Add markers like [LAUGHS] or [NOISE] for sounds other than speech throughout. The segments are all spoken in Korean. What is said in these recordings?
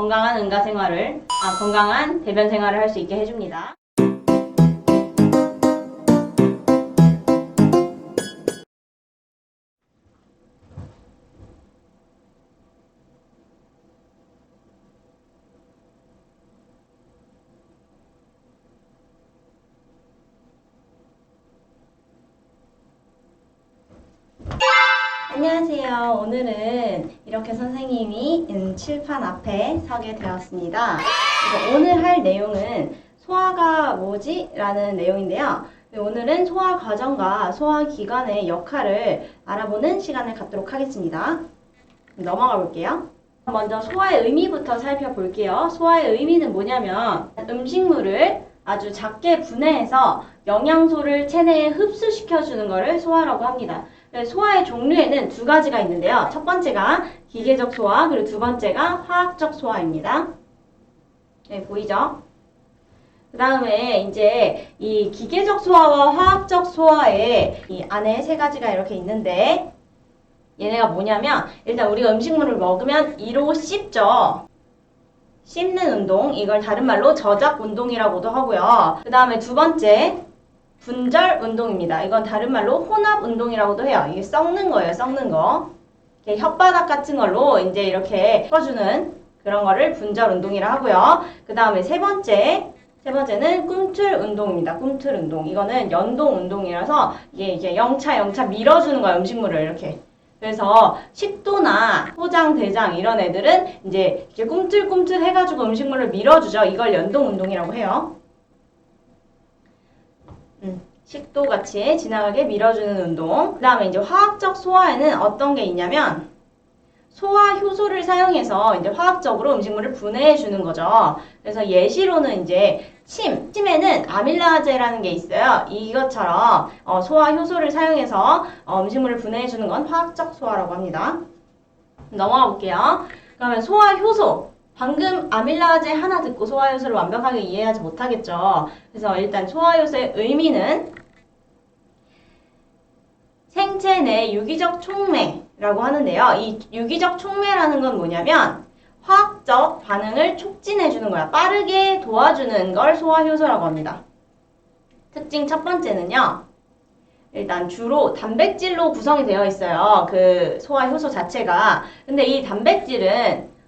건강한 응가 생활을, 아, 건강한 대변 생활을 할 수 있게 해줍니다. 칠판 앞에 서게 되었습니다. 오늘 할 내용은 소화가 뭐지? 라는 내용인데요. 네, 오늘은 소화 과정과 소화 기관의 역할을 알아보는 시간을 갖도록 하겠습니다. 넘어가 볼게요. 먼저 소화의 의미부터 살펴볼게요. 소화의 의미는 뭐냐면 음식물을 아주 작게 분해해서 영양소를 체내에 흡수시켜주는 것을 소화라고 합니다. 네, 소화의 종류에는 두 가지가 있는데요. 첫 번째가 기계적 소화, 그리고 두 번째가 화학적 소화입니다. 네, 보이죠? 그 다음에 이제 이 기계적 소화와 화학적 소화의 이 안에 세 가지가 이렇게 있는데 얘네가 뭐냐면 일단 우리가 음식물을 먹으면 이로 씹죠. 씹는 운동, 이걸 다른 말로 저작 운동이라고도 하고요. 그 다음에 두 번째 분절 운동입니다. 이건 다른 말로 혼합 운동이라고도 해요. 이게 썩는 거예요, 썩는 거. 이렇게 혓바닥 같은 걸로 이제 이렇게 퍼주는 그런 거를 분절 운동이라 하고요. 그 다음에 세 번째, 세 번째는 꿈틀 운동입니다. 꿈틀 운동. 이거는 연동 운동이라서 이게 이게 영차 영차 밀어주는 거예요, 음식물을 이렇게. 그래서 식도나 소장, 대장 이런 애들은 이제 이렇게 꿈틀꿈틀 해가지고 음식물을 밀어주죠. 이걸 연동 운동이라고 해요. 음, 식도 같이 지나가게 밀어주는 운동. 그 다음에 이제 화학적 소화에는 어떤 게 있냐면 소화 효소를 사용해서 이제 화학적으로 음식물을 분해해 주는 거죠. 그래서 예시로는 이제 침, 침에는 아밀라제라는 게 있어요. 이것처럼 어, 소화 효소를 사용해서 어, 음식물을 분해해 주는 건 화학적 소화라고 합니다. 넘어가 볼게요. 그러면 소화 효소. 방금 아밀라제 하나 듣고 소화 효소를 완벽하게 이해하지 못하겠죠. 그래서 일단 소화 효소의 의미는 생체 내 유기적 촉매라고 하는데요. 이 유기적 촉매라는 건 뭐냐면 화학적 반응을 촉진해 주는 거야. 빠르게 도와주는 걸 소화 효소라고 합니다. 특징 첫 번째는요. 일단 주로 단백질로 구성이 되어 있어요. 그 소화 효소 자체가. 근데 이 단백질은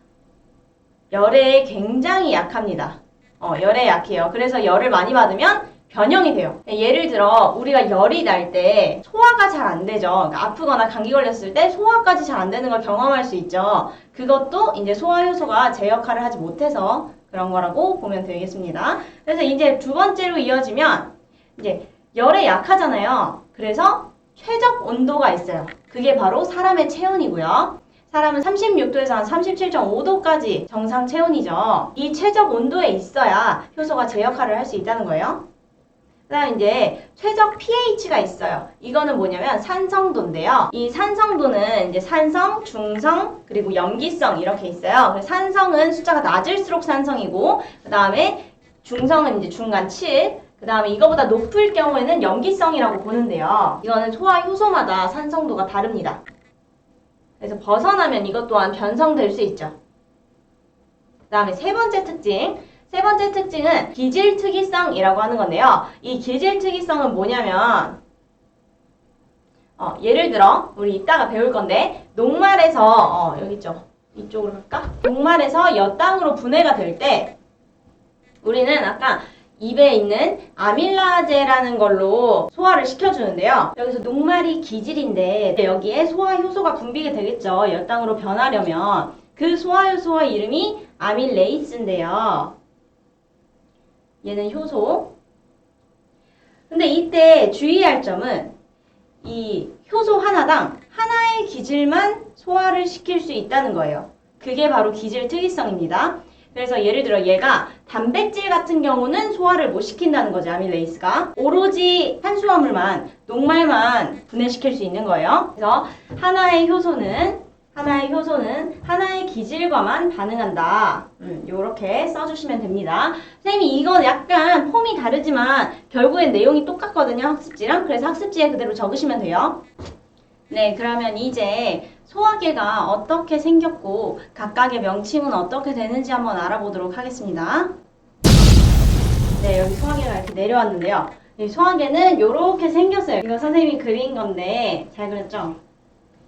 열에 굉장히 약합니다. 어, 열에 약해요. 그래서 열을 많이 받으면 변형이 돼요. 예를 들어 우리가 열이 날 때 소화가 잘 안 되죠. 그러니까 아프거나 감기 걸렸을 때 소화까지 잘 안 되는 걸 경험할 수 있죠. 그것도 이제 소화 효소가 제 역할을 하지 못해서 그런 거라고 보면 되겠습니다. 그래서 이제 두 번째로 이어지면 이제 열에 약하잖아요. 그래서 최적 온도가 있어요. 그게 바로 사람의 체온이고요. 사람은 36도에서 한 37.5도까지 정상 체온이죠. 이 최적 온도에 있어야 효소가 제 역할을 할 수 있다는 거예요. 그다음 이제 최적 pH가 있어요. 이거는 뭐냐면 산성도인데요. 이 산성도는 이제 산성, 중성, 그리고 염기성 이렇게 있어요. 산성은 숫자가 낮을수록 산성이고 그다음에 중성은 이제 중간 7, 그 다음에 이거보다 높을 경우에는 염기성이라고 보는데요. 이거는 소화 효소마다 산성도가 다릅니다. 그래서 벗어나면 이것 또한 변성될 수 있죠. 그 다음에 세 번째 특징. 세 번째 특징은 기질 특이성이라고 하는 건데요. 이 기질 특이성은 뭐냐면 어, 예를 들어 우리 이따가 배울 건데 녹말에서 어, 여기 있죠. 이쪽으로 갈까? 녹말에서 엿당으로 분해가 될 때 우리는 아까 입에 있는 아밀라제라는 걸로 소화를 시켜주는데요. 여기서 녹말이 기질인데 여기에 소화 효소가 분비가 되겠죠. 엿당으로 변하려면 그 소화 효소의 이름이 아밀레이스인데요. 얘는 효소. 근데 이때 주의할 점은 이 효소 하나당 하나의 기질만 소화를 시킬 수 있다는 거예요. 그게 바로 기질 특이성입니다. 그래서 예를 들어 얘가 단백질 같은 경우는 소화를 못 시킨다는 거죠, 아밀레이스가. 오로지 탄수화물만, 녹말만 분해시킬 수 있는 거예요. 그래서 하나의 효소는 하나의 효소는 하나의 기질과만 반응한다. 음, 요렇게 써주시면 됩니다. 선생님이 이건 약간 폼이 다르지만 결국엔 내용이 똑같거든요, 학습지랑. 그래서 학습지에 그대로 적으시면 돼요. 네, 그러면 이제 소화계가 어떻게 생겼고 각각의 명칭은 어떻게 되는지 한번 알아보도록 하겠습니다. 네, 여기 소화계가 이렇게 내려왔는데요. 이 소화계는 이렇게 생겼어요. 이거 선생님이 그린 건데 잘 그렸죠?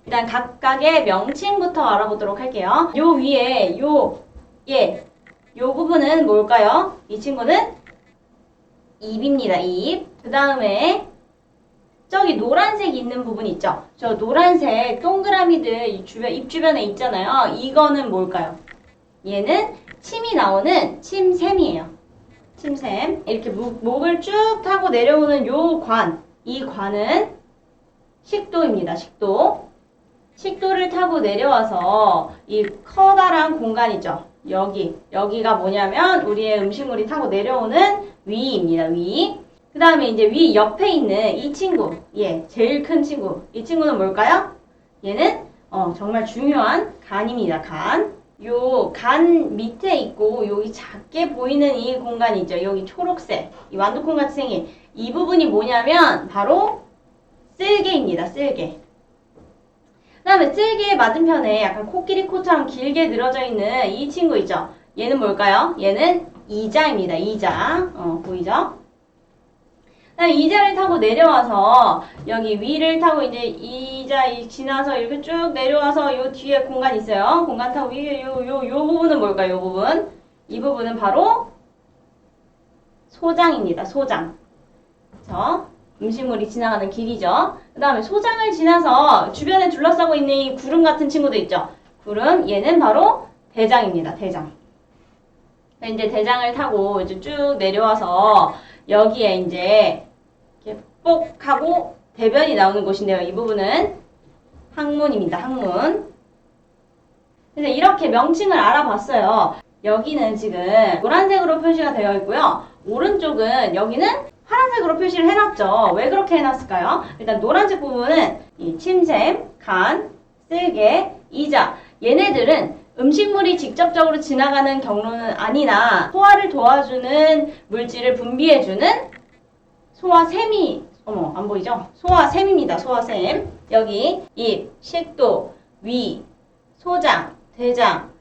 일단 각각의 명칭부터 알아보도록 할게요. 요 위에 요 예, 요 부분은 뭘까요? 이 친구는 입입니다. 입. 그 다음에 저기 노란색 있는 부분 있죠? 저 노란색 동그라미들 이 주변, 입 주변에 있잖아요. 이거는 뭘까요? 얘는 침이 나오는 침샘이에요. 침샘. 이렇게 목, 목을 쭉 타고 내려오는 요 관. 이 관은 식도입니다. 식도. 식도를 타고 내려와서 이 커다란 공간 있죠? 여기. 여기가 뭐냐면 우리의 음식물이 타고 내려오는 위입니다. 위. 그 다음에 이제 위 옆에 있는 이 친구. 예, 제일 큰 친구. 이 친구는 뭘까요? 얘는 어, 정말 중요한 간입니다. 간. 요 간 밑에 있고 여기 작게 보이는 이 공간 있죠. 여기 초록색. 이 완두콩 같이 생긴 이 부분이 뭐냐면 바로 쓸개입니다. 쓸개. 그 다음에 쓸개 맞은편에 약간 코끼리 코처럼 길게 늘어져 있는 이 친구 있죠. 얘는 뭘까요? 얘는 이자입니다. 이자. 어, 보이죠? 이자를 타고 내려와서 여기 위를 타고 이제 이자 이 지나서 이렇게 쭉 내려와서 요 뒤에 공간 있어요. 공간 타고 위에 요 요 요 부분은 뭘까요? 요 부분. 이 부분은 바로 소장입니다. 소장. 그래서 음식물이 지나가는 길이죠. 그 다음에 소장을 지나서 주변에 둘러싸고 있는 이 구름 같은 친구도 있죠. 구름, 얘는 바로 대장입니다. 대장. 이제 대장을 타고 이제 쭉 내려와서 여기에 이제 이렇게 뽁 하고 대변이 나오는 곳인데요. 이 부분은 항문입니다. 항문. 그래서 이렇게 명칭을 알아봤어요. 여기는 지금 노란색으로 표시가 되어 있고요. 오른쪽은 여기는 파란색으로 표시를 해놨죠. 왜 그렇게 해놨을까요? 일단 노란색 부분은 이 침샘, 간, 쓸개, 이자 얘네들은 음식물이 직접적으로 지나가는 경로는 아니나 소화를 도와주는 물질을 분비해주는 소화샘이 어머 안 보이죠? 소화샘입니다. 소화샘 여기 입, 식도, 위, 소장, 대장,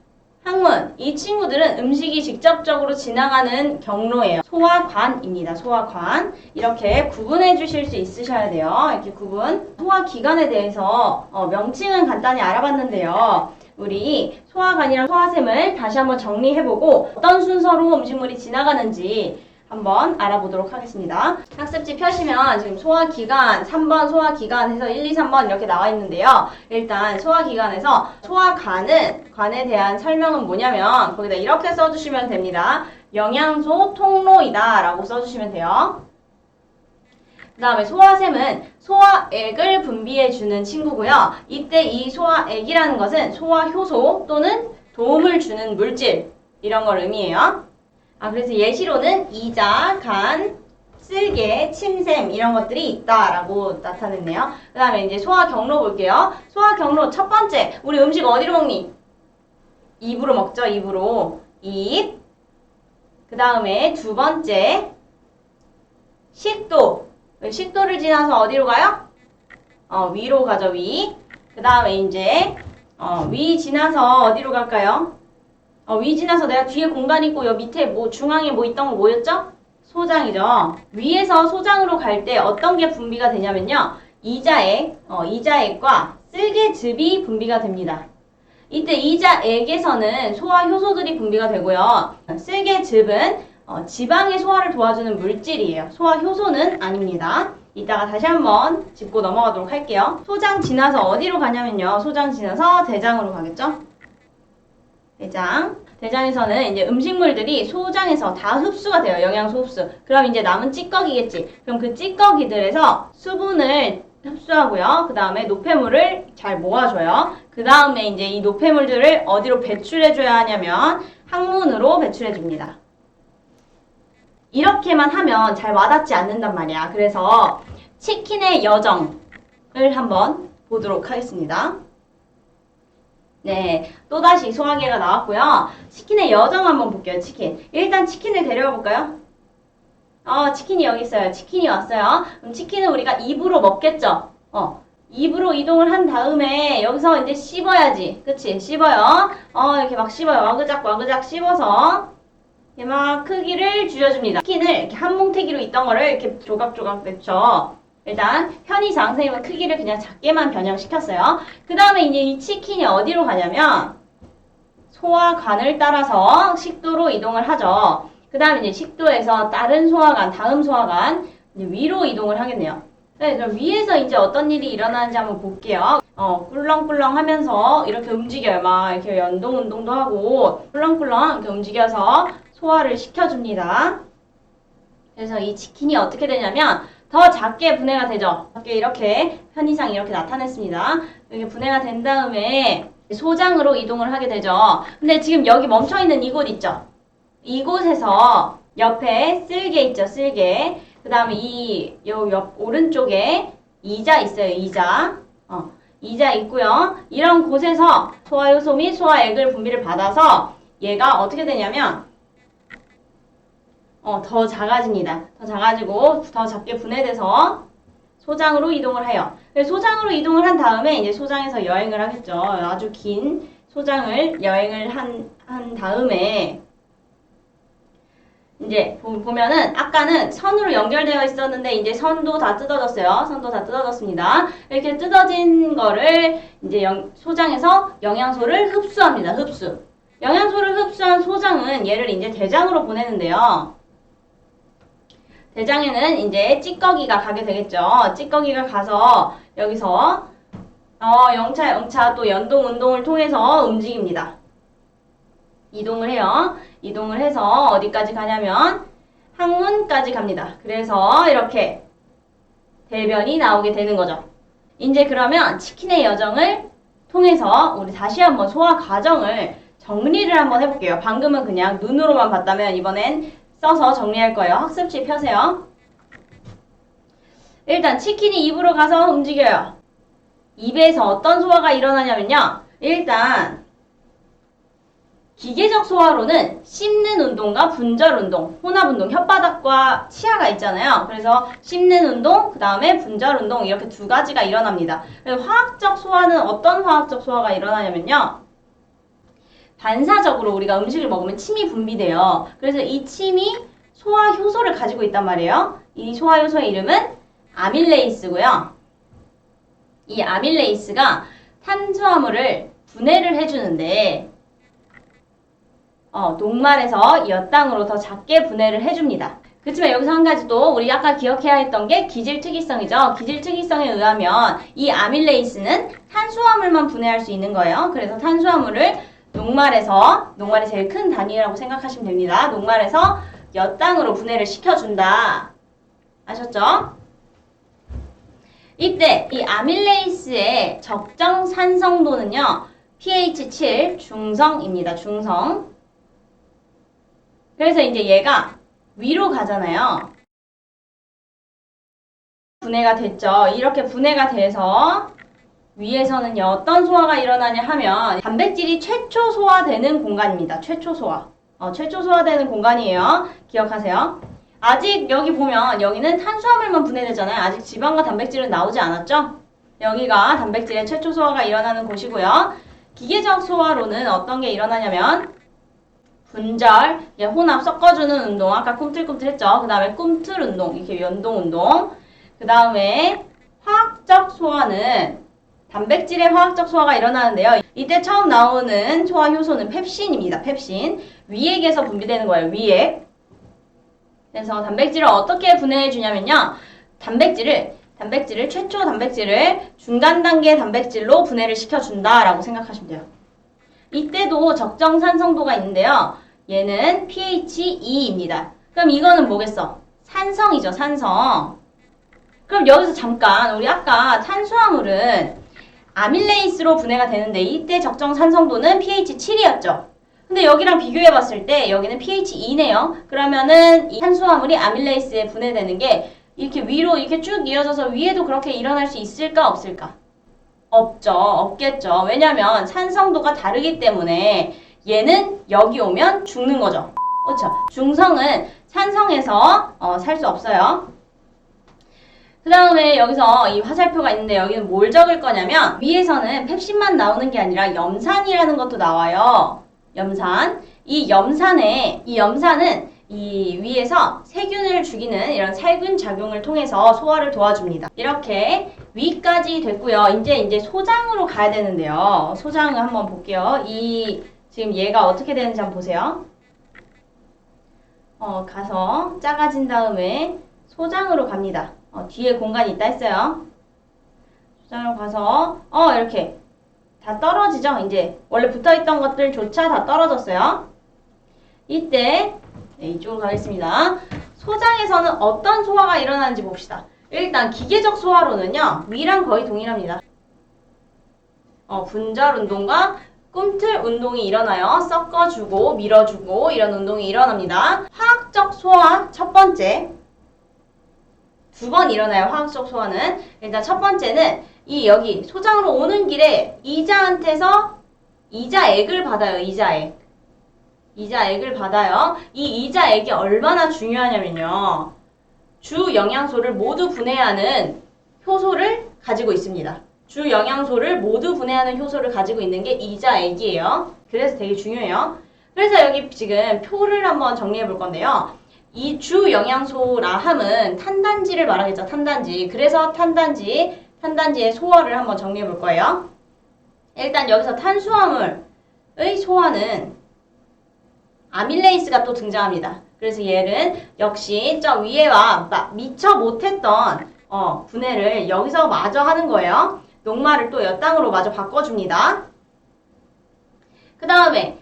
항문 이 친구들은 음식이 직접적으로 지나가는 경로예요. 소화관입니다. 소화관 이렇게 구분해 주실 수 있으셔야 돼요. 이렇게 구분 소화기관에 대해서 어, 명칭은 간단히 알아봤는데요. 우리 소화관이랑 소화샘을 다시 한번 정리해보고 어떤 순서로 음식물이 지나가는지 한번 알아보도록 하겠습니다. 학습지 펴시면 지금 소화기관, 3번 소화기관 해서 1, 2, 3번 이렇게 나와 있는데요. 일단 소화기관에서 소화관은, 관에 대한 설명은 뭐냐면 거기다 이렇게 써주시면 됩니다. 영양소 통로이다 라고 써주시면 돼요. 그 다음에 소화샘은 소화액을 분비해주는 친구고요. 이때 이 소화액이라는 것은 소화효소 또는 도움을 주는 물질 이런 걸 의미해요. 아 그래서 예시로는 이자, 간, 쓸개, 침샘 이런 것들이 있다라고 나타냈네요. 그 다음에 이제 소화 경로 볼게요. 소화 경로 첫 번째 우리 음식 어디로 먹니? 입으로 먹죠. 입으로 입. 그 다음에 두 번째 식도. 식도를 지나서 어디로 가요? 어, 위로 가죠, 위. 그 다음에 이제, 어, 위 지나서 어디로 갈까요? 어, 위 지나서 내가 뒤에 공간 있고, 여 밑에 뭐, 중앙에 뭐 있던 거 뭐였죠? 소장이죠. 위에서 소장으로 갈 때 어떤 게 분비가 되냐면요. 이자액, 어, 이자액과 쓸개즙이 분비가 됩니다. 이때 이자액에서는 소화 효소들이 분비가 되고요. 쓸개즙은 어, 지방의 소화를 도와주는 물질이에요. 소화 효소는 아닙니다. 이따가 다시 한번 짚고 넘어가도록 할게요. 소장 지나서 어디로 가냐면요. 소장 지나서 대장으로 가겠죠? 대장. 대장에서는 이제 음식물들이 소장에서 다 흡수가 돼요. 영양소 흡수. 그럼 이제 남은 찌꺼기겠지. 그럼 그 찌꺼기들에서 수분을 흡수하고요. 그 다음에 노폐물을 잘 모아줘요. 그 다음에 이제 이 노폐물들을 어디로 배출해줘야 하냐면 항문으로 배출해줍니다. 이렇게만 하면 잘 와닿지 않는단 말이야. 그래서 치킨의 여정을 한번 보도록 하겠습니다. 네, 또다시 소화기가 나왔고요. 치킨의 여정 한번 볼게요, 치킨. 일단 치킨을 데려가 볼까요? 어, 치킨이 여기 있어요. 치킨이 왔어요. 그럼 치킨은 우리가 입으로 먹겠죠? 어, 입으로 이동을 한 다음에 여기서 이제 씹어야지. 그치? 씹어요. 어, 이렇게 막 씹어요. 와그작 와그작 씹어서 이렇게 막 크기를 줄여줍니다. 치킨을 이렇게 한 뭉태기로 있던 거를 이렇게 조각조각 맺죠. 일단 편의상 선생님은 크기를 그냥 작게만 변형시켰어요. 그 다음에 이제 이 치킨이 어디로 가냐면 소화관을 따라서 식도로 이동을 하죠. 그 다음에 이제 식도에서 다른 소화관, 다음 소화관 위로 이동을 하겠네요. 네, 그럼 위에서 이제 어떤 일이 일어나는지 한번 볼게요. 어, 꿀렁꿀렁 하면서 이렇게 움직여요. 막 이렇게 연동 운동도 하고 꿀렁꿀렁 이렇게 움직여서 소화를 시켜줍니다. 그래서 이 치킨이 어떻게 되냐면 더 작게 분해가 되죠. 작게 이렇게 편의상 이렇게 나타냈습니다. 이렇게 분해가 된 다음에 소장으로 이동을 하게 되죠. 근데 지금 여기 멈춰 있는 이곳 있죠. 이곳에서 옆에 쓸개 있죠, 쓸개. 그 다음에 이, 요 옆, 오른쪽에 이자 있어요, 이자. 어, 이자 있고요. 이런 곳에서 소화효소 및 소화액을 분비를 받아서 얘가 어떻게 되냐면, 어, 더 작아집니다. 더 작아지고, 더 작게 분해돼서 소장으로 이동을 해요. 소장으로 이동을 한 다음에 이제 소장에서 여행을 하겠죠. 아주 긴 소장을 여행을 한, 한 다음에 이제 보- 보면은 아까는 선으로 연결되어 있었는데 이제 선도 다 뜯어졌어요. 선도 다 뜯어졌습니다. 이렇게 뜯어진 거를 이제 영- 소장에서 영양소를 흡수합니다. 흡수. 영양소를 흡수한 소장은 얘를 이제 대장으로 보내는데요. 대장에는 이제 찌꺼기가 가게 되겠죠. 찌꺼기가 가서 여기서 어, 영차 영차 또 연동 운동을 통해서 움직입니다. 이동을 해요. 이동을 해서 어디까지 가냐면 항문까지 갑니다. 그래서 이렇게 대변이 나오게 되는 거죠. 이제 그러면 치킨의 여정을 통해서 우리 다시 한번 소화 과정을 정리를 한번 해볼게요. 방금은 그냥 눈으로만 봤다면 이번엔 써서 정리할 거예요. 학습지 펴세요. 일단 치킨이 입으로 가서 움직여요. 입에서 어떤 소화가 일어나냐면요. 일단 기계적 소화로는 씹는 운동과 분절 운동, 혼합 운동, 혓바닥과 치아가 있잖아요. 그래서 씹는 운동, 그 다음에 분절 운동 이렇게 두 가지가 일어납니다. 화학적 소화는 어떤 화학적 소화가 일어나냐면요. 반사적으로 우리가 음식을 먹으면 침이 분비돼요. 그래서 이 침이 소화 효소를 가지고 있단 말이에요. 이 소화 효소의 이름은 아밀레이스고요. 이 아밀레이스가 탄수화물을 분해를 해주는데 어, 녹말에서 엿당으로 더 작게 분해를 해줍니다. 그렇지만 여기서 한 가지 또 우리 아까 기억해야 했던 게 기질 특이성이죠. 기질 특이성에 의하면 이 아밀레이스는 탄수화물만 분해할 수 있는 거예요. 그래서 탄수화물을 녹말에서 녹말이 제일 큰 단위라고 생각하시면 됩니다. 녹말에서 엿당으로 분해를 시켜준다. 아셨죠? 이때 이 아밀레이스의 적정 산성도는요. pH 7 중성입니다. 중성. 그래서 이제 얘가 위로 가잖아요. 분해가 됐죠. 이렇게 분해가 돼서 위에서는요, 어떤 소화가 일어나냐 하면 단백질이 최초 소화되는 공간입니다. 최초 소화. 어, 최초 소화되는 공간이에요. 기억하세요. 아직 여기 보면 여기는 탄수화물만 분해되잖아요. 아직 지방과 단백질은 나오지 않았죠? 여기가 단백질의 최초 소화가 일어나는 곳이고요. 기계적 소화로는 어떤 게 일어나냐면 분절, 혼합 섞어주는 운동, 아까 꿈틀꿈틀 했죠? 그 다음에 꿈틀 운동, 이렇게 연동 운동. 그 다음에 화학적 소화는 단백질의 화학적 소화가 일어나는데요. 이때 처음 나오는 소화 효소는 펩신입니다. 펩신. 위액에서 분비되는 거예요. 위액. 그래서 단백질을 어떻게 분해해 주냐면요. 단백질을 단백질을 최초 단백질을 중간 단계 단백질로 분해를 시켜 준다라고 생각하시면 돼요. 이때도 적정 산성도가 있는데요. 얘는 pH 2입니다. 그럼 이거는 뭐겠어? 산성이죠, 산성. 그럼 여기서 잠깐 우리 아까 탄수화물은 아밀레이스로 분해가 되는데 이때 적정 산성도는 pH 7이었죠. 근데 여기랑 비교해 봤을 때 여기는 pH 2네요. 그러면은 이 탄수화물이 아밀레이스에 분해되는 게 이렇게 위로 이렇게 쭉 이어져서 위에도 그렇게 일어날 수 있을까 없을까? 없죠. 없겠죠. 왜냐면 산성도가 다르기 때문에 얘는 여기 오면 죽는 거죠. 그렇죠. 중성은 산성에서 살수 없어요. 그 다음에 여기서 이 화살표가 있는데 여기는 뭘 적을 거냐면 위에서는 펩신만 나오는 게 아니라 염산이라는 것도 나와요. 염산. 이 염산에 이 염산은 이 위에서 세균을 죽이는 이런 살균 작용을 통해서 소화를 도와줍니다. 이렇게 위까지 됐고요. 이제 이제 소장으로 가야 되는데요. 소장을 한번 볼게요. 이 지금 얘가 어떻게 되는지 한번 보세요. 어, 가서 작아진 다음에 소장으로 갑니다. 어, 뒤에 공간이 있다 했어요. 소장으로 가서 어 이렇게 다 떨어지죠. 이제 원래 붙어있던 것들조차 다 떨어졌어요. 이때 네, 이쪽으로 가겠습니다. 소장에서는 어떤 소화가 일어나는지 봅시다. 일단 기계적 소화로는요. 위랑 거의 동일합니다. 어, 분절 운동과 꿈틀 운동이 일어나요. 섞어주고 밀어주고 이런 운동이 일어납니다. 화학적 소화 첫 번째 두 번 일어나요. 화학적 소화는 일단 첫 번째는 이 여기 소장으로 오는 길에 이자한테서 이자액을 받아요. 이자액 이자액을 받아요. 이 이자액이 얼마나 중요하냐면요. 주 영양소를 모두 분해하는 효소를 가지고 있습니다. 주 영양소를 모두 분해하는 효소를 가지고 있는 게 이자액이에요. 그래서 되게 중요해요. 그래서 여기 지금 표를 한번 정리해 볼 건데요. 이 주 영양소라 함은 탄단지를 말하겠죠. 탄단지. 그래서 탄단지, 탄단지의 소화를 한번 정리해 볼 거예요. 일단 여기서 탄수화물의 소화는 아밀레이스가 또 등장합니다. 그래서 얘는 역시 저 위에와 마- 미처 못했던 어, 분해를 여기서 마저 하는 거예요. 녹말을 또 엿당으로 마저 바꿔줍니다. 그 다음에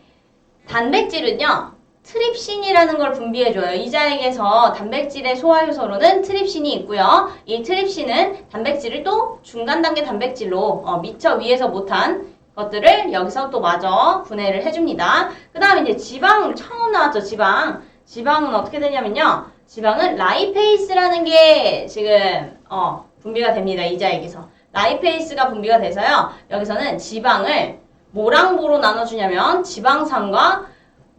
단백질은요. 트립신이라는 걸 분비해줘요. 이자액에서 단백질의 소화효소로는 트립신이 있고요. 이 트립신은 단백질을 또 중간 단계 단백질로 어, 미처 위에서 못한 것들을 여기서 또 마저 분해를 해줍니다. 그 다음에 이제 지방 처음 나왔죠. 지방. 지방은 어떻게 되냐면요. 지방은 라이페이스라는 게 지금 어, 분비가 됩니다. 이자액에서. 라이페이스가 분비가 돼서요. 여기서는 지방을 뭐랑 뭐로 나눠주냐면 지방산과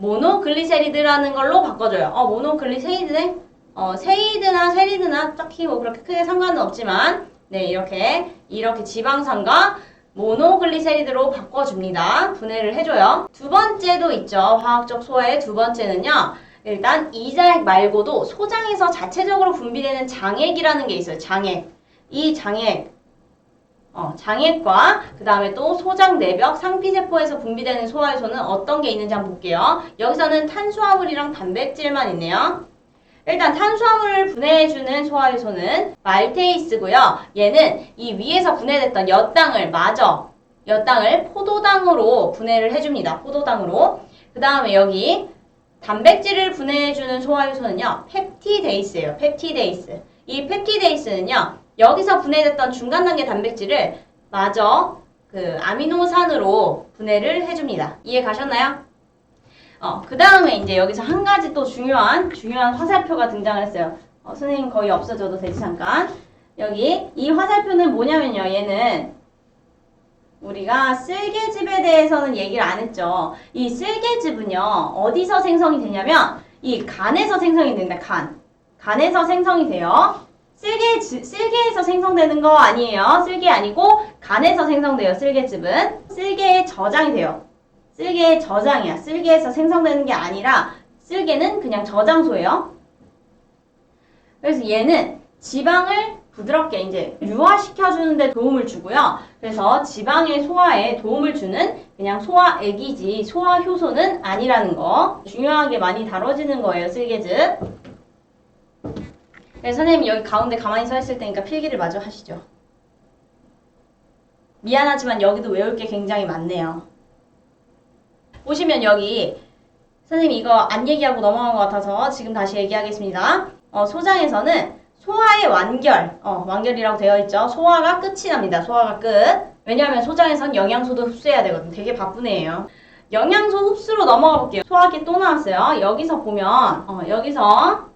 모노글리세리드라는 걸로 바꿔줘요. 어, 모노글리세리드네? 어, 세이드나 세리드나 딱히 뭐 그렇게 크게 상관은 없지만 네, 이렇게 이렇게 지방산과 모노글리세리드로 바꿔줍니다. 분해를 해줘요. 두 번째도 있죠. 화학적 소화의 두 번째는요. 일단 이자액 말고도 소장에서 자체적으로 분비되는 장액이라는 게 있어요. 장액. 이 장액 어, 장액과 그 다음에 또 소장 내벽 상피세포에서 분비되는 소화효소는 어떤 게 있는지 한번 볼게요. 여기서는 탄수화물이랑 단백질만 있네요. 일단 탄수화물을 분해해주는 소화효소는 말테이스고요. 얘는 이 위에서 분해됐던 엿당을 마저 엿당을 포도당으로 분해를 해줍니다. 포도당으로. 그 다음에 여기 단백질을 분해해주는 소화효소는요. 펩티데이스예요. 펩티데이스. 이 펩티데이스는요. 여기서 분해됐던 중간 단계 단백질을 마저 그 아미노산으로 분해를 해줍니다. 이해 가셨나요? 어, 그 다음에 이제 여기서 한 가지 또 중요한, 중요한 화살표가 등장을 했어요. 어, 선생님 거의 없어져도 되지, 잠깐. 여기, 이 화살표는 뭐냐면요, 얘는 우리가 쓸개즙에 대해서는 얘기를 안 했죠. 이 쓸개즙은요, 어디서 생성이 되냐면, 이 간에서 생성이 된다, 간. 간에서 생성이 돼요. 쓸개, 쓸개에서 생성되는 거 아니에요. 쓸개 아니고, 간에서 생성돼요, 쓸개즙은. 쓸개에 저장이 돼요. 쓸개의 저장이야. 쓸개에서 생성되는 게 아니라 쓸개는 그냥 저장소예요. 그래서 얘는 지방을 부드럽게 이제 유화시켜주는데 도움을 주고요. 그래서 지방의 소화에 도움을 주는 그냥 소화액이지 소화효소는 아니라는 거 중요하게 많이 다뤄지는 거예요. 쓸개즙. 네, 선생님 여기 가운데 가만히 서 있을 테니까 필기를 마저 하시죠. 미안하지만 여기도 외울 게 굉장히 많네요. 보시면 여기 선생님 이거 안 얘기하고 넘어간 것 같아서 지금 다시 얘기하겠습니다. 어, 소장에서는 소화의 완결, 어, 완결이라고 되어 있죠. 소화가 끝이 납니다. 소화가 끝. 왜냐하면 소장에선 영양소도 흡수해야 되거든. 되게 애예요. 영양소 흡수로 넘어가 볼게요. 소화기 또 나왔어요. 여기서 보면 어, 여기서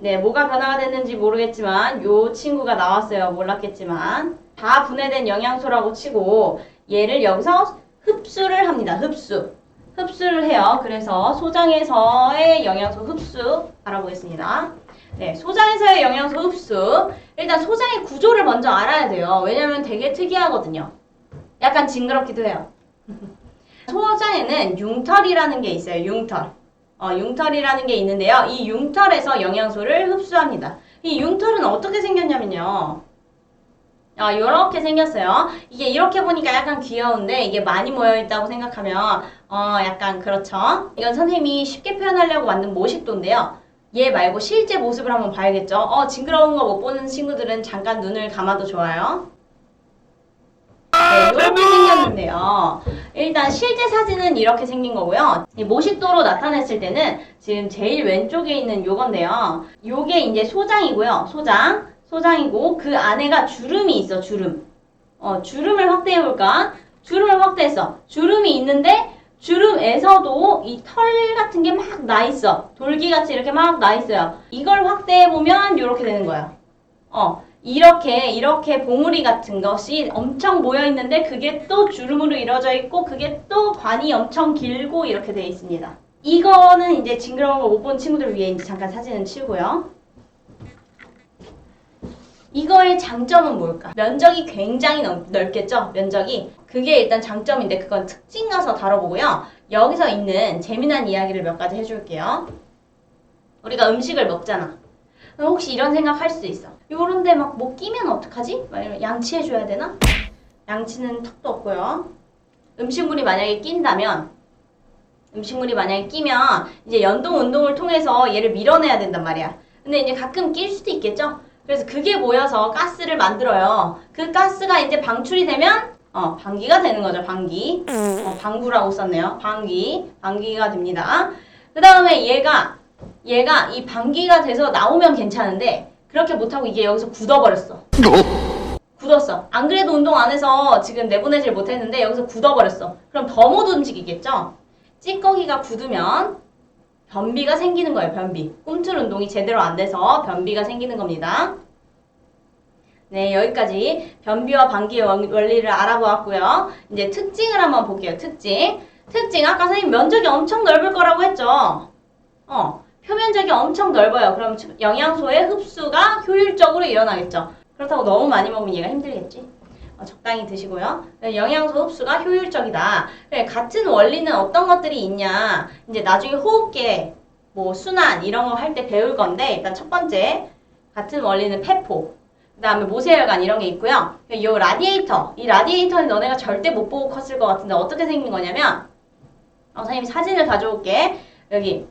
네 뭐가 변화가 됐는지 모르겠지만 요 친구가 나왔어요. 몰랐겠지만 다 분해된 영양소라고 치고 얘를 여기서 흡수를 합니다. 흡수. 흡수를 해요. 그래서 소장에서의 영양소 흡수 알아보겠습니다. 네, 소장에서의 영양소 흡수. 일단 소장의 구조를 먼저 알아야 돼요. 왜냐면 되게 특이하거든요. 약간 징그럽기도 해요. [LAUGHS] 소장에는 융털이라는 게 있어요. 융털. 어, 융털이라는 게 있는데요. 이 융털에서 영양소를 흡수합니다. 이 융털은 어떻게 생겼냐면요. 아, 이렇게 생겼어요. 이게 이렇게 보니까 약간 귀여운데 이게 많이 모여있다고 생각하면 어, 약간 그렇죠. 이건 선생님이 쉽게 표현하려고 만든 모식도인데요. 얘 말고 실제 모습을 한번 봐야겠죠. 어, 징그러운 거 못 보는 친구들은 잠깐 눈을 감아도 좋아요. 네, 이렇게 생겼는데요. 일단 실제 사진은 이렇게 생긴 거고요. 이 모식도로 나타냈을 때는 지금 제일 왼쪽에 있는 요건데요. 요게 이제 소장이고요. 소장. 소장이고 그 안에가 주름이 있어. 주름. 어, 주름을 확대해 볼까? 주름을 확대했어. 주름이 있는데 주름에서도 이 털 같은 게 막 나 있어. 돌기같이 이렇게 막 나 있어요. 이걸 확대해 보면 이렇게 되는 거예요. 어, 이렇게 이렇게 봉우리 같은 것이 엄청 모여 있는데 그게 또 주름으로 이루어져 있고 그게 또 관이 엄청 길고 이렇게 돼 있습니다. 이거는 이제 징그러운 거못본 친구들 위해 이제 잠깐 사진은 치우고요. 이거의 장점은 뭘까? 면적이 굉장히 넓, 넓겠죠? 면적이. 그게 일단 장점인데 그건 특징 가서 다뤄보고요. 여기서 있는 재미난 이야기를 몇 가지 해줄게요. 우리가 음식을 먹잖아. 혹시 이런 생각 할 수 있어. 요런데 막 뭐 끼면 어떡하지? 막 이러면 양치해줘야 되나? 양치는 턱도 없고요. 음식물이 만약에 낀다면 음식물이 만약에 끼면 이제 연동 운동을 통해서 얘를 밀어내야 된단 말이야. 근데 이제 가끔 낄 수도 있겠죠? 그래서 그게 모여서 가스를 만들어요. 그 가스가 이제 방출이 되면 어, 방귀가 되는 거죠. 방귀. 어, 방구라고 썼네요. 방귀. 방귀가 됩니다. 그 다음에 얘가 얘가 이 방귀가 돼서 나오면 괜찮은데 그렇게 못하고 이게 여기서 굳어버렸어. 굳었어. 안 그래도 운동 안 해서 지금 내보내질 못했는데 여기서 굳어버렸어. 그럼 더 못 움직이겠죠? 찌꺼기가 굳으면 변비가 생기는 거예요, 변비. 꿈틀 운동이 제대로 안 돼서 변비가 생기는 겁니다. 네, 여기까지 변비와 방귀의 원- 원리를 알아보았고요. 이제 특징을 한번 볼게요, 특징. 특징, 아까 선생님 면적이 엄청 넓을 거라고 했죠? 어, 표면적이 엄청 넓어요. 그럼 영양소의 흡수가 효율적으로 일어나겠죠. 그렇다고 너무 많이 먹으면 얘가 힘들겠지. 어, 적당히 드시고요. 네, 영양소 흡수가 효율적이다. 같은 원리는 어떤 것들이 있냐. 이제 나중에 호흡계, 뭐 순환 이런 거 할 때 배울 건데 일단 첫 번째 같은 원리는 폐포. 그 다음에 모세혈관 이런 게 있고요. 이 라디에이터. 이 라디에이터는 너네가 절대 못 보고 컸을 것 같은데 어떻게 생긴 거냐면 어, 선생님이 사진을 가져올게. 여기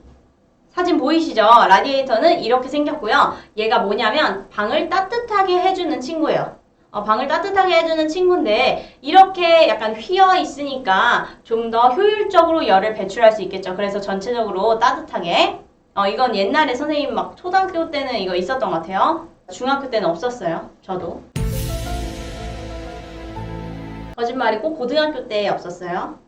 사진 보이시죠? 라디에이터는 이렇게 생겼고요. 얘가 뭐냐면 방을 따뜻하게 해주는 친구예요. 어, 방을 따뜻하게 해주는 친구인데 이렇게 약간 휘어 있으니까 좀 더 효율적으로 열을 배출할 수 있겠죠. 그래서 전체적으로 따뜻하게. 어, 이건 옛날에 선생님 막 초등학교 때는 이거 있었던 것 같아요. 중학교 때는 없었어요. 저도. 거짓말이 꼭 고등학교 때 없었어요.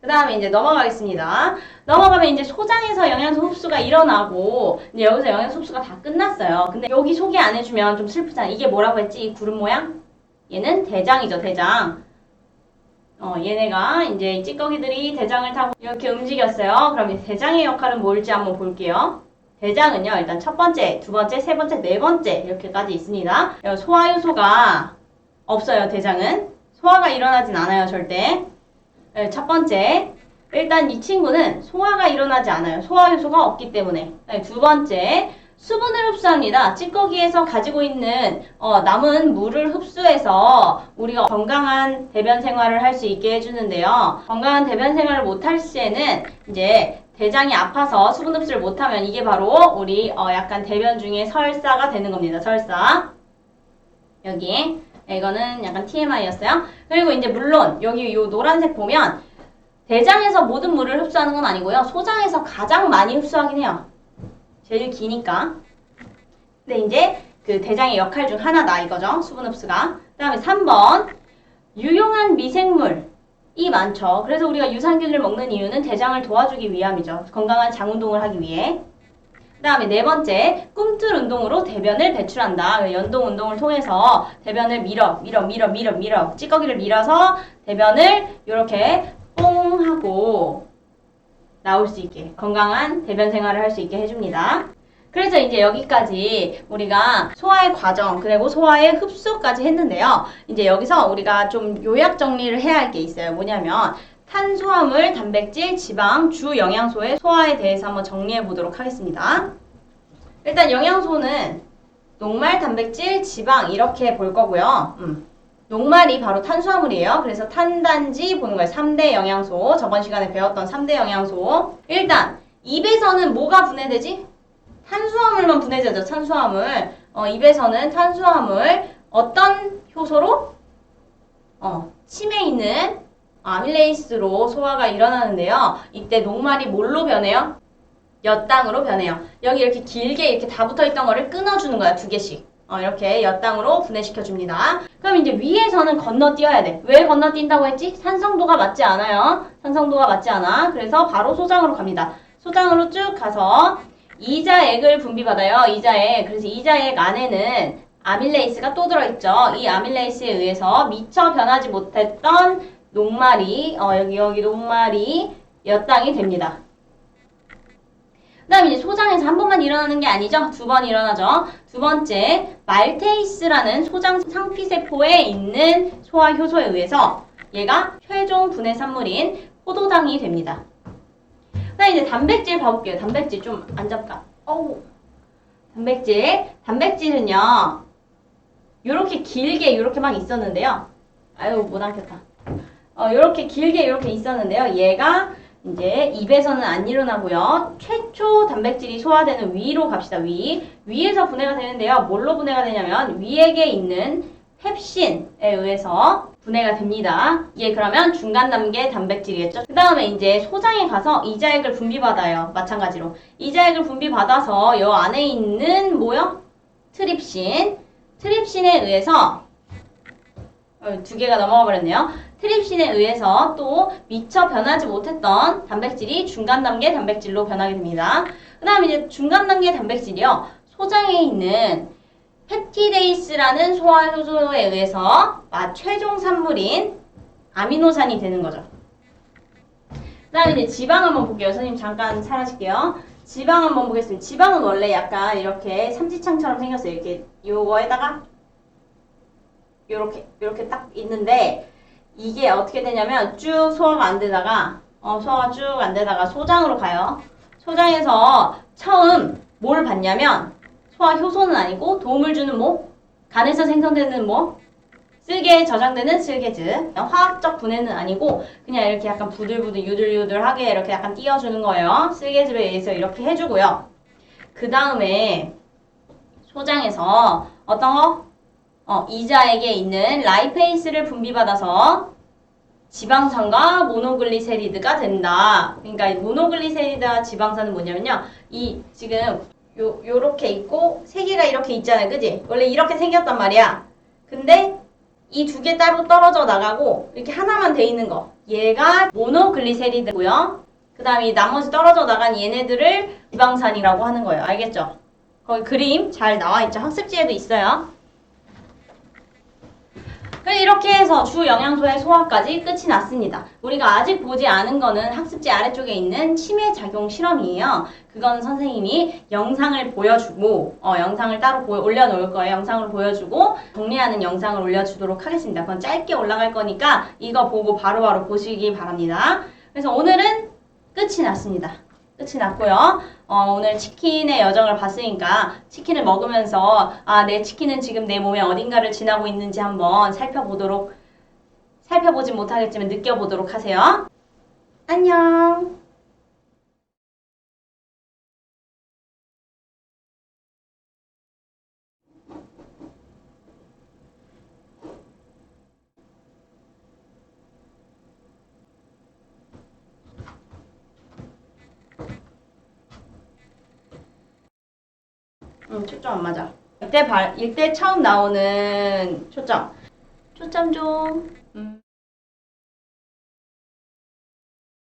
그 다음에 이제 넘어가겠습니다. 넘어가면 이제 소장에서 영양소 흡수가 일어나고 이제 여기서 영양소 흡수가 다 끝났어요. 근데 여기 소개 안 해주면 좀 슬프잖아. 이게 뭐라고 했지? 이 구름 모양? 얘는 대장이죠, 대장. 어, 얘네가 이제 이 찌꺼기들이 대장을 타고 이렇게 움직였어요. 그럼 이 대장의 역할은 뭘지 한번 볼게요. 대장은요, 일단 첫 번째, 두 번째, 세 번째, 네 번째 이렇게까지 있습니다. 소화효소가 없어요, 대장은. 소화가 일어나진 않아요, 절대. 네, 첫 번째, 일단 이 친구는 소화가 일어나지 않아요. 소화 효소가 없기 때문에. 네, 두 번째, 수분을 흡수합니다. 찌꺼기에서 가지고 있는 어, 남은 물을 흡수해서 우리가 건강한 대변 생활을 할 수 있게 해주는데요. 건강한 대변 생활을 못할 시에는 이제 대장이 아파서 수분 흡수를 못하면 이게 바로 우리 어, 약간 대변 중에 설사가 되는 겁니다. 설사. 여기. 네, 이거는 약간 TMI였어요. 그리고 이제 물론 여기 요 노란색 보면 대장에서 모든 물을 흡수하는 건 아니고요. 소장에서 가장 많이 흡수하긴 해요. 제일 기니까. 근데 이제 그 대장의 역할 중 하나다 이거죠. 수분 흡수가. 그 다음에 3번. 유용한 미생물 이 많죠. 그래서 우리가 유산균을 먹는 이유는 대장을 도와주기 위함이죠. 건강한 장 운동을 하기 위해. 그 다음에 네 번째, 꿈틀 운동으로 대변을 배출한다. 연동 운동을 통해서 대변을 밀어, 밀어, 밀어, 밀어, 밀어. 찌꺼기를 밀어서 대변을 이렇게 뽕 하고 나올 수 있게 건강한 대변 생활을 할 수 있게 해줍니다. 그래서 이제 여기까지 우리가 소화의 과정 그리고 소화의 흡수까지 했는데요. 이제 여기서 우리가 좀 요약 정리를 해야 할 게 있어요. 뭐냐면 탄수화물, 단백질, 지방, 주 영양소의 소화에 대해서 한번 정리해 보도록 하겠습니다. 일단 영양소는 녹말, 단백질, 지방 이렇게 볼 거고요. 음. 녹말이 바로 탄수화물이에요. 그래서 탄단지 보는 거예요. 3대 영양소. 저번 시간에 배웠던 3대 영양소. 일단 입에서는 뭐가 분해되지? 탄수화물만 분해되죠. 탄수화물. 어, 입에서는 탄수화물 어떤 효소로? 어, 침에 있는 아밀레이스로 소화가 일어나는데요. 이때 녹말이 뭘로 변해요? 엿당으로 변해요. 여기 이렇게 길게 이렇게 다 붙어 있던 거를 끊어주는 거야. 두 개씩. 어, 이렇게 엿당으로 분해시켜 줍니다. 그럼 이제 위에서는 건너뛰어야 돼. 왜 건너뛴다고 했지? 산성도가 맞지 않아요. 산성도가 맞지 않아. 그래서 바로 소장으로 갑니다. 소장으로 쭉 가서 이자액을 분비받아요. 이자액. 그래서 이자액 안에는 아밀레이스가 또 들어있죠. 이 아밀레이스에 의해서 미처 변하지 못했던 녹말이 어, 여기 여기 녹말이 엿당이 됩니다. 그 다음에 이제 소장에서 한 번만 일어나는 게 아니죠. 두 번 일어나죠. 두 번째, 말테이스라는 소장 상피세포에 있는 소화 효소에 의해서 얘가 최종 분해 산물인 포도당이 됩니다. 그 다음에 이제 단백질 봐볼게요. 단백질 좀 안 잡까? 어우. 단백질. 단백질은요, 요렇게 길게 요렇게 막 있었는데요. 아유, 못 앉겠다. 어, 요렇게 길게 요렇게 있었는데요. 얘가 이제 입에서는 안 일어나고요. 최초 단백질이 소화되는 위로 갑시다. 위. 위에서 분해가 되는데요. 뭘로 분해가 되냐면 위액에 있는 펩신에 의해서 분해가 됩니다. 이게 그러면 중간 단계 단백질이겠죠. 그 다음에 이제 소장에 가서 이자액을 분비받아요. 마찬가지로. 이자액을 분비받아서 요 안에 있는 뭐요? 트립신. 트립신에 의해서 어, 두 개가 넘어가 버렸네요. 트립신에 의해서 또 미처 변하지 못했던 단백질이 중간 단계 단백질로 변하게 됩니다. 그 다음에 이제 중간 단계 단백질이요. 소장에 있는 펩티데이스라는 소화효소에 의해서 아, 최종 산물인 아미노산이 되는 거죠. 그 다음에 이제 지방 한번 볼게요. 선생님 잠깐 사라질게요. 지방 한번 보겠습니다. 지방은 원래 약간 이렇게 삼지창처럼 생겼어요. 이렇게 요거에다가 요렇게 요렇게 딱 있는데 이게 어떻게 되냐면 쭉 소화가 안 되다가 어, 소화가 쭉 안 되다가 소장으로 가요. 소장에서 처음 뭘 받냐면 소화 효소는 아니고 도움을 주는 뭐 간에서 생성되는 뭐 쓸개에 저장되는 쓸개즙 화학적 분해는 아니고 그냥 이렇게 약간 부들부들 유들유들하게 이렇게 약간 띄워주는 거예요. 쓸개즙에 의해서 이렇게 해주고요. 그 다음에 소장에서 어떤 거? 어, 이자에게 있는 라이페이스를 분비받아서 지방산과 모노글리세리드가 된다. 그러니까 이 모노글리세리드와 지방산은 뭐냐면요. 이 지금 요 요렇게 있고 세 개가 이렇게 있잖아요. 그지? 원래 이렇게 생겼단 말이야. 근데 이 두 개 따로 떨어져 나가고 이렇게 하나만 돼 있는 거. 얘가 모노글리세리드고요. 그다음에 이 나머지 떨어져 나간 얘네들을 지방산이라고 하는 거예요. 알겠죠? 거기 그림 잘 나와 있죠. 학습지에도 있어요. 그래, 이렇게 해서 주 영양소의 소화까지 끝이 났습니다. 우리가 아직 보지 않은 거는 학습지 아래쪽에 있는 치매 작용 실험이에요. 그건 선생님이 영상을 보여주고 어, 영상을 따로 보여, 올려놓을 거예요. 영상을 보여주고 정리하는 영상을 올려주도록 하겠습니다. 그건 짧게 올라갈 거니까 이거 보고 바로바로 보시기 바랍니다. 그래서 오늘은 끝이 났습니다. 끝이 났고요. 어, 오늘 치킨의 여정을 봤으니까 치킨을 먹으면서 아, 내 치킨은 지금 내 몸에 어딘가를 지나고 있는지 한번 살펴보도록 살펴보진 못하겠지만 느껴보도록 하세요. 안녕. 응, 초점 안 맞아. 이때 발, 이때 처음 나오는 초점. 초점 좀. 음.